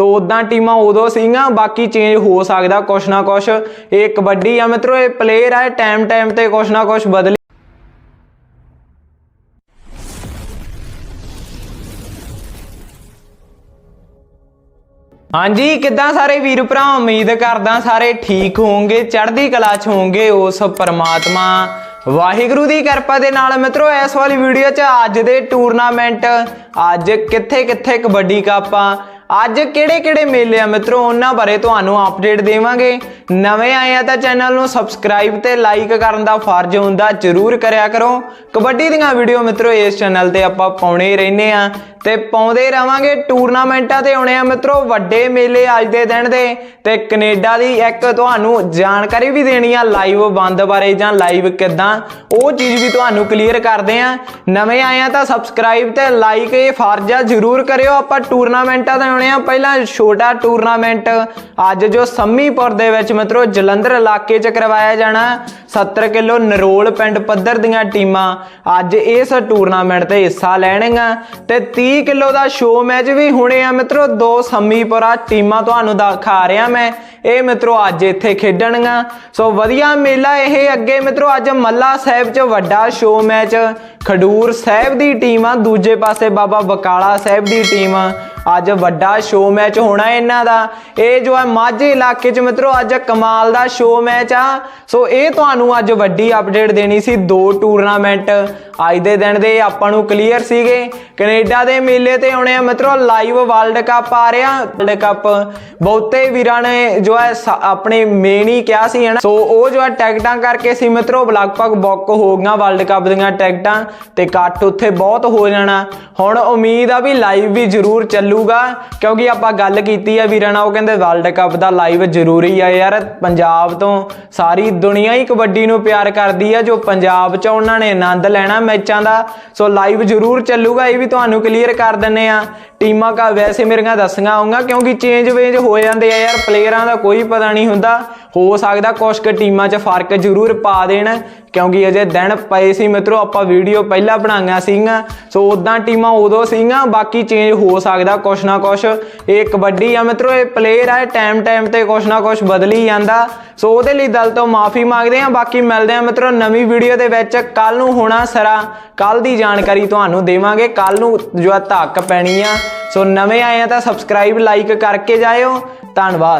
ਸੋ ਉਦਾਂ ਟੀਮਾਂ ਉਦੋਂ ਸੀਗੀਆਂ, ਬਾਕੀ ਚੇਂਜ ਹੋ ਸਕਦਾ ਕੁਛ ਨਾ ਕੁਛ। ਇਹ ਕਬੱਡੀ ਆ ਮਿੱਤਰੋ, ਇਹ ਪਲੇਅਰ ਆ ਟਾਈਮ ਟਾਈਮ ਤੇ ਕੁਛ ਨਾ ਕੁਛ ਬਦਲ ਹਾਂਜੀ, ਕਿੱਦਾਂ ਸਾਰੇ ਵੀਰ ਭਰਾ? ਉਮੀਦ ਕਰਦਾ ਸਾਰੇ ਠੀਕ ਹੋਵੋਗੇ, ਚੜ੍ਹਦੀ ਕਲਾ 'ਚ ਹੋਵੋਗੇ ਉਸ ਪਰਮਾਤਮਾ। ਵਾਹਿਗੁਰੂ ਦੀ ਕਿਰਪਾ ਦੇ ਨਾਲ ਮਿੱਤਰੋ, ਇਸ ਵਾਲੀ ਵੀਡੀਓ 'ਚ ਅੱਜ ਦੇ ਟੂਰਨਾਮੈਂਟ ਅੱਜ ਕਿੱਥੇ ਕਿੱਥੇ ਕਬੱਡੀ ਕੱਪ ਆ। ਅੱਜ ਕਿਹੜੇ ਕਿਹੜੇ ਮੇਲੇ ਆ ਮਿੱਤਰੋ? ਉਹਨਾਂ ਬਾਰੇ ਤੁਹਾਨੂੰ ਅਪਡੇਟ ਦੇਵਾਂਗੇ। ਨਵੇਂ ਆਏ ਆ ਤਾਂ ਚੈਨਲ ਨੂੰ ਸਬਸਕ੍ਰਾਈਬ ਤੇ ਲਾਈਕ ਕਰਨ ਦਾ ਫਰਜ਼ ਹੁੰਦਾ ਜਰੂਰ ਕਰਿਆ ਕਰੋ। ਕਬੱਡੀ ਦੀਆਂ ਵੀਡੀਓ ਮਿੱਤਰੋ, ਇਸ ਚੈਨਲ ਤੇ ਆਪਾਂ ਪਾਉਣੇ ਹੀ ਰਹਿੰਦੇ ਆ। ਤੇ ਪਾਉਂਦੇ ਰਵਾਂਗੇ ਟੂਰਨਾਮੈਂਟਾਂ ਤੇ ਆਉਣੇ ਆ ਮਿੱਤਰੋ, ਵੱਡੇ ਮੇਲੇ ਅੱਜ ਦੇ ਦਿਨ ਦੇ। ਤੇ ਕੈਨੇਡਾ ਦੀ ਇੱਕ ਤੁਹਾਨੂੰ ਜਾਣਕਾਰੀ ਵੀ ਦੇਣੀ ਆ ਲਾਈਵ ਬੰਦ ਬਾਰੇ ਜਾਂ ਲਾਈਵ ਕਿੱਦਾਂ, ਉਹ ਚੀਜ਼ ਵੀ ਤੁਹਾਨੂੰ ਕਲੀਅਰ ਕਰਦੇ ਆ। ਨਵੇਂ ਆਏ ਆ ਤਾਂ ਸਬਸਕ੍ਰਾਈਬ ਤੇ ਲਾਈਕ ਇਹ ਫਰਜ਼ ਆ, ਜਰੂਰ ਕਰਿਓ। ਆਪਾਂ ਟੂਰਨਾਮੈਂਟਾਂ ਤੇ ਆਉਣੇ ਆ, ਪਹਿਲਾਂ ਛੋਟਾ ਟੂਰਨਾਮੈਂਟ। ਅੱਜ ਜੋ ਸੰਮੀਪੁਰ ਦੇ ਵਿੱਚ ਮਿੱਤਰੋ, ਜਲੰਧਰ ਇਲਾਕੇ 'ਚ ਕਰਵਾਇਆ ਜਾਣਾ। 70 ਕਿਲੋ ਨਰੋਲ ਪਿੰਡ ਪੱਧਰ ਦੀਆਂ ਟੀਮਾਂ ਅੱਜ ਇਸ ਟੂਰਨਾਮੈਂਟ ਤੇ ਹਿੱਸਾ ਲੈਣਗੀਆਂ। ਤੇ 30 ਕਿਲੋ ਦਾ ਸ਼ੋ ਮੈਚ ਵੀ ਹੋਣੇ ਆ ਮਿੱਤਰੋ, ਦੋ ਸੰਮੀਪੁਰਾ ਟੀਮਾਂ ਤੁਹਾਨੂੰ ਦਿਖਾ ਰਿਹਾ ਮੈਂ। ਇਹ ਮਿੱਤਰੋ ਅੱਜ ਇੱਥੇ ਖੇਡਣਗੀਆਂ। ਸੋ ਵਧੀਆ ਮੇਲਾ ਇਹ ਅੱਗੇ ਮਿੱਤਰੋ, ਅੱਜ ਮੱਲਾ ਸਾਹਿਬ 'ਚ ਵੱਡਾ ਸ਼ੋ ਮੈਚ ਖਡੂਰ ਸਾਹਿਬ ਦੀ ਟੀਮ ਆ, ਦੂਜੇ ਪਾਸੇ ਬਾਬਾ ਬਕਾਲਾ ਸਾਹਿਬ ਦੀ ਟੀਮ ਆ। ਅੱਜ ਵੱਡਾ ਸ਼ੋਅ ਮੈਚ ਹੋਣਾ ਇਹਨਾਂ ਦਾ। ਇਹ ਜੋ ਹੈ ਮਾਝੇ ਇਲਾਕੇ 'ਚ ਮਿੱਤਰੋ, ਅੱਜ ਕਮਾਲ ਦਾ ਸ਼ੋ ਮੈਚ ਆ। ਸੋ ਇਹ ਤੁਹਾਨੂੰ ਅੱਜ ਵੱਡੀ ਅਪਡੇਟ ਦੇਣੀ ਸੀ, ਦੋ ਟੂਰਨਾਮੈਂਟ ਅੱਜ ਦੇ ਦਿਨ ਦੇ ਆਪਾਂ ਨੂੰ ਕਲੀਅਰ ਸੀਗੇ। ਕੈਨੇਡਾ ਦੇ ਮੇਲੇ ਤੇ ਆਉਣੇ ਆ ਮਿੱਤਰੋ ਲਾਈਵ ਵਰਲਡ ਕੱਪ ਆ ਰਿਹਾ। ਵਰਲਡ ਕੱਪ ਬਹੁਤੇ ਵੀਰਾਂ ਨੇ ਜੋ ਹੈ ਆਪਣੇ ਮੇਨ ਹੀ ਕਿਹਾ ਸੀ, ਹਨਾ। ਸੋ ਉਹ ਜੋ ਹੈ ਟਿਕਟਾਂ ਕਰਕੇ ਸੀ ਮਿੱਤਰੋ, ਲਗਭਗ ਬੁੱਕ ਹੋ ਗਈਆਂ ਵਰਲਡ ਕੱਪ ਦੀਆਂ ਟਿਕਟਾਂ ਤੇ ਕੱਟ ਉੱਥੇ ਬਹੁਤ ਹੋ ਜਾਣਾ। ਹੁਣ ਉਮੀਦ ਆ ਵੀ ਲਾਈਵ ਵੀ ਜ਼ਰੂਰ ਚੱਲ ਚੱਲੂਗਾ, ਕਿਉਂਕਿ ਆਪਾਂ ਗੱਲ ਕੀਤੀ ਆ ਵੀਰਾਂ ਨਾਲ, ਉਹ ਕਹਿੰਦੇ ਵਰਲਡ ਕੱਪ ਦਾ ਲਾਈਵ ਜ਼ਰੂਰੀ ਆ ਯਾਰ। ਪੰਜਾਬ ਤੋਂ ਸਾਰੀ ਦੁਨੀਆ ਹੀ ਕਬੱਡੀ ਨੂੰ ਪਿਆਰ ਕਰਦੀ ਆ, ਜੋ ਪੰਜਾਬ 'ਚ ਉਹਨਾਂ ਨੇ ਆਨੰਦ ਲੈਣਾ ਮੈਚਾਂ ਦਾ। ਸੋ ਲਾਈਵ ਜ਼ਰੂਰ ਚੱਲੂਗਾ, ਇਹ ਵੀ ਤੁਹਾਨੂੰ ਕਲੀਅਰ ਕਰ ਦਿੰਨੇ ਆ। ਟੀਮਾਂ ਕਾ ਵੈਸੇ ਮੇਰੀਆਂ ਦੱਸੀਆਂ ਆਉਂਗਾ ਕਿਉਂਕਿ ਚੇਂਜ ਵੇਂਜ ਹੋ ਜਾਂਦੇ ਆ ਯਾਰ ਪਲੇਅਰਾਂ ਦਾ ਕੋਈ ਪਤਾ ਨਹੀਂ ਹੁੰਦਾ। ਹੋ ਸਕਦਾ ਕੁਝ ਕੁ ਟੀਮਾਂ 'ਚ ਫ਼ਰਕ ਜ਼ਰੂਰ ਪਾ ਦੇਣ, ਕਿਉਂਕਿ ਅਜੇ ਦਿਨ ਪਏ ਸੀ ਮਿੱਤਰੋ, ਆਪਾਂ ਵੀਡੀਓ ਪਹਿਲਾਂ ਬਣਾਈਆਂ ਸੀਗੀਆਂ, ਸੋ ਉਦਾਂ ਟੀਮਾਂ ਉਦੋਂ ਸੀਗੀਆਂ, ਬਾਕੀ ਚੇਂਜ ਹੋ ਸਕਦਾ ਕੁਛ ਨਾ ਕੁਛ। ਇਹ ਕਬੱਡੀ ਆ ਮਿੱਤਰੋ, ਇਹ ਪਲੇਅਰ ਆ ਟਾਈਮ ਟਾਈਮ ਤੇ ਕੁਛ ਨਾ ਕੁਛ ਬਦਲੀ ਜਾਂਦਾ। ਸੋ ਉਹਦੇ ਲਈ ਦਲ ਤੋਂ ਮਾਫੀ ਮੰਗਦੇ ਆ ਬਾਕੀ ਮਿਲਦੇ ਆ ਮਿੱਤਰੋ ਨਵੀਂ ਵੀਡੀਓ ਦੇ ਵਿੱਚ। ਕੱਲ ਨੂੰ ਹੋਣਾ ਸਰਾ ਕੱਲ ਦੀ ਜਾਣਕਾਰੀ ਤੁਹਾਨੂੰ ਦੇਵਾਂਗੇ। ਕੱਲ ਨੂੰ ਜੋ ਧੱਕ ਪੈਣੀ ਆ। ਸੋ ਨਵੇਂ ਆਏ ਆ ਤਾਂ ਸਬਸਕ੍ਰਾਈਬ ਲਾਈਕ ਕਰਕੇ ਜਾਇਓ। ਧੰਨਵਾਦ।